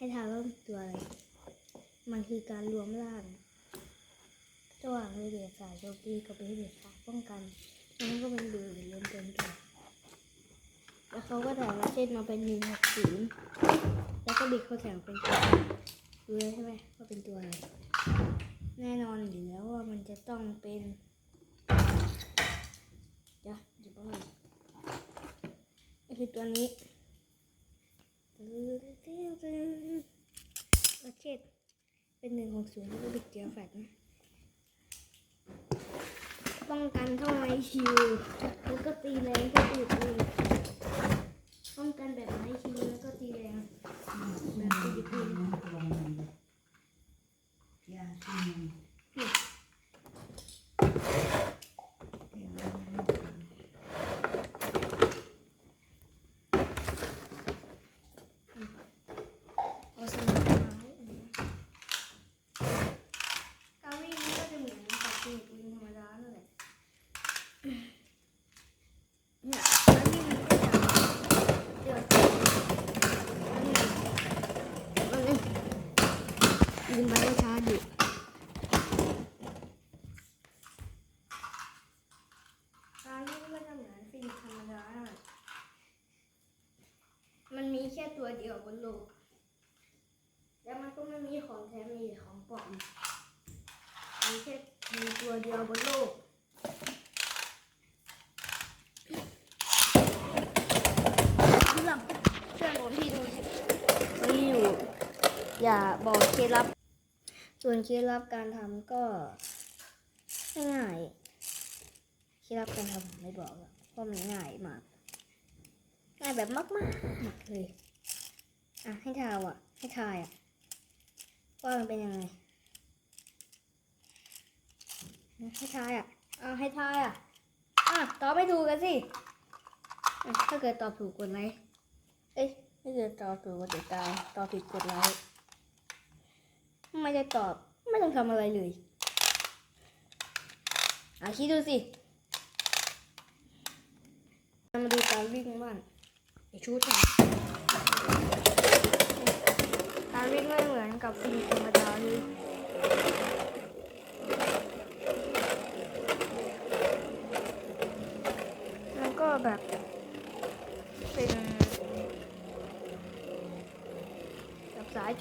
ให้ทายว่าตัวอะไร มันคือการรวมร่างระหว่างเบเบียสายโจมตีกับเบเบียสายป้องกันมันก็เป็นเบเบียรวมเป็นกันแล้วเขาก็ถ่ายว่าเช่นมาเป็นหนึ่งหกศูนย์แล้วก็บิดเขาแถวเป็นตัวรู้แล้วใช่ไหมว่าเป็นตัวอะไรแน่นอนอยู่แล้วว่ามันจะต้องเป็นเดี๋ยวเดี๋ยวแป๊บนึงก็คือตัวนี้ ประเทศเป็นหนึ่งของศูนย์แล้วก็บิดเจียแฟดนะป้องกันเท่าไรชิวแล้วก็ตีแรงก็ตีตีนป้องกันแบบไม้ชิวแล้วก็ตีแรงแบบตีปืน เอาสมุดมาให้อันนี้การวิ่งมันก็จะเหมือนกับตีปืนธรรมดานั่นแหละเนี่ยการวิ่งมันก็จะเดือดอันนี้อันนี้ ยืนไปได้ช้าอยู่การวิ่งมันก็เหมือนฟิสิกส์ธรรมดานั่นแหละมันมีแค่ตัวเดียวบนโลก แล้วมันก็ไม่มีของแท้มีแต่ของปลอมมีแค่มีตัวเดียวบนโลกสำหรับเพื่อนผมที่ดูนี่อยู่อย่าบอกเคล็ดลับ ส่วนเคล็ดลับการทำก็ง่ายเคล็ดลับการทำผมไม่บอกอกเพราะมันง่ายมาก ง่ายแบบมากๆเลยอะให้ทายอะ ให้ทายอะว่ามันเป็นยังไงให้ทายอะอ่าให้ทายอะอะตอบไม่ถูกกันสิถ้าเกิดตอบถูกกดไลค์เอ้ยถ้าเกิดตอบถูกกดติดตามตอบผิดกดไลค์ ไม่ได้ตอบ ไม่ต้องทำอะไรเลยอะคิดดูสิ มาดูการวิ่งบ้างไอชูดการวิ่งไม่เหมือนกับวิ่งธรรมดาเลยมันก็แบบ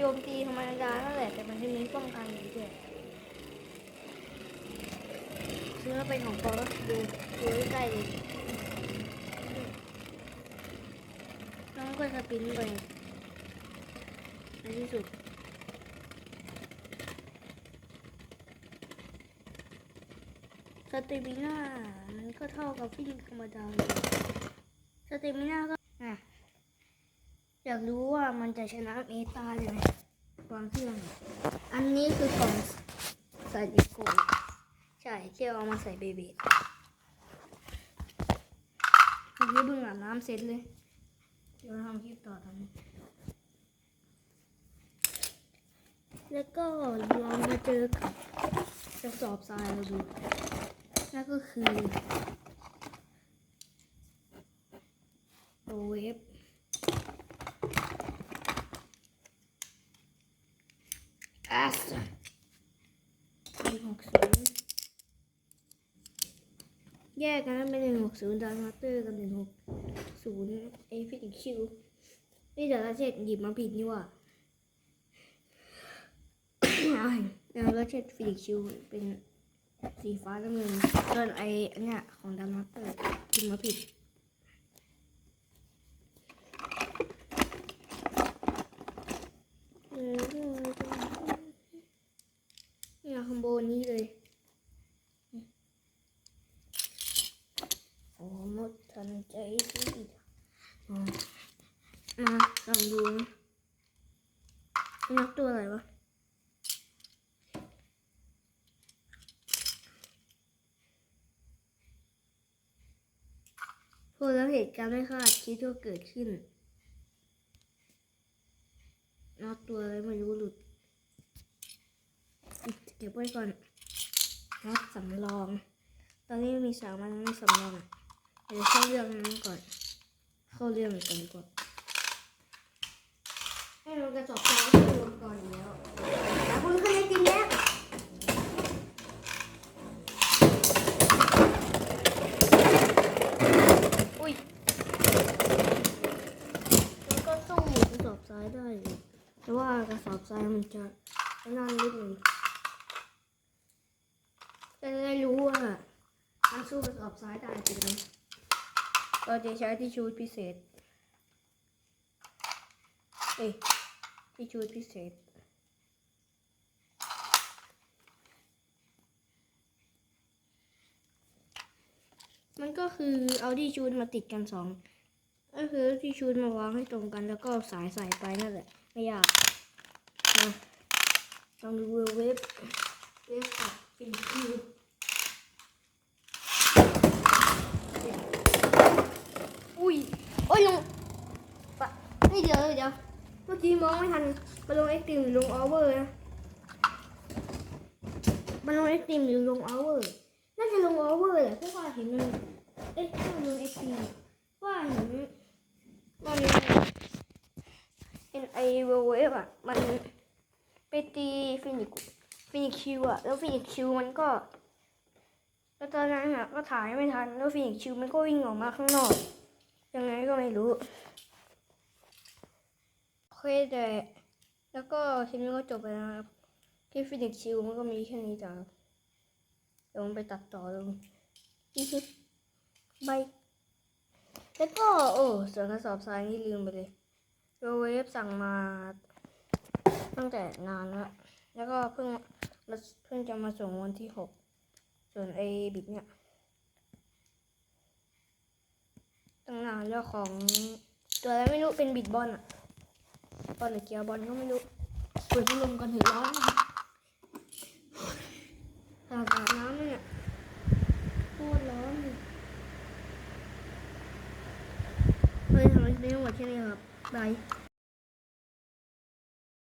โจมตีธรรมดานั่นแหละแต่มันจะมีป้องกันอยู่ด้วยซื้อมาเป็นของปอลดูดูใกล้ๆเลยน้องก็สปรินไปในที่สุดสเตมิน่ามันก็เท่ากับฟิลิงธรรมดาเลยสเตมิน่าก็ อยากรู้ว่ามันจะชนะเมตาเลยไหมวางเครื่อง อันนี้คือกล่องใส่ดิโกใช่ที่เอามาใส่เบบีเมื่อกี้เพิ่งอาบน้ำเสร็จเลย เดี๋ยวทำคลิปต่อทำแล้วก็ลองมาเจอกับกระสอบทรายเราดู นั่นก็คือตัวเวฟ อัสหนึ่งหกศูนย์แยกกันเป็นหนึ่งหกศูนย์ดาร์มาเตอร์กับหนึ่งหกศูนย์ไอฟิสิกคิวนี่เดี๋ยวเราเช็ดหยิบมาผิดนี่ว่าเอาแล้วเราเช็ดฟิสิคิวเป็นสีฟ้าน้ำเงินส่วนไออันเนี้ยของดามาเตอร์หยิบมาผิดเนี่ยข้างบนนี้เลย โอ้หมดทันใจสิอ๋อ มาลองดูนะนักตัวอะไรวะพวกแล้วเหตุการณ์ไม่คาดคิดว่เกิดขึ้นนักตัวอะไรไม่รู้หลุดเก็บไว้ก่อนนักสำรอง ตอนนี้มีสามอันไม่สำรองอะเดี๋ยวเข้าเรื่องนั้นก่อน เข้าเรื่องกันก่อน ให้ลงกระสอบทรายให้ลงก่อนอยู่แล้วแล้วคุณก็เลยกินแล้อุ้ยแล้วก็สู้กระสอบซ้ายได้แต่ว่ากระสอบซ้ายมันจะนั่นนิดหนึ่งจะได้รู้ว่ามันสู้กระสอบซ้ายได้จริงไหมเราจะใช้ที่ชูพิเศษเอ๊ะ ที่ชูดพิเศษมันก็คือเอาที่ชูดมาติดกันสองก็คือที่ชูดมาวางให้ตรงกันแล้วก็สายใส่ไปนั่นแหละ ไม่ยากนะลองดูเว็บเว็บอัดเป็นคิวอุ้ยโอ้ยลงปะนี่เดี๋ยวเดี๋ยว มื่อกี้มองไม่ทันมาลงเอ็กตรีมหรือลงออเวอร์นะมาลงเอ็กตรีมหรือลงออเวอร์น่าจะลงออเวอร์แหละเพราะว่าเห็นมันเอ๊ะถ้าลงเอ็กตรีมว่าเห็นมันเห็นไอเวลเวฟอะมันไปตีฟินิกฟินิกคิวอะแล้วฟินิกคิวมันก็แล้วตอนนั้นอะก็ถ่ายไม่ทันแล้วฟินิกคิวมันก็วิ่งออกมาข้างนอกยังไงก็ไม่รู้ เคแต่แล้วก็คลิปนี้ก็จบไปแล้วครับคลิปฟินิกชิวมันก็มีแค่นี้จ้ะเดี๋ยวผมไปตัดต่อลงนี่คือบายแล้วก็โอ้ส่วนกระสอบทรายนี่ลืมไปเลยโรเวฟสั่งมาตั้งแต่นานแล้ว แล้วก็เพิ่งมาเพิ่งจะมาส่งวันที่หกส่วนไอ้บิดเนี่ยตั้งนานแล้วของตัวอะไรไม่รู้เป็นบิดบอลอะ บอลหรือเกียร์บอลก็ไม่รู้เปิดพัดลมกันเถอะร้อนอากาศน้ำเนี่ยโคตรร้อนเลยเลยทำอะไรไม่หมดแค่นี้ครับบาย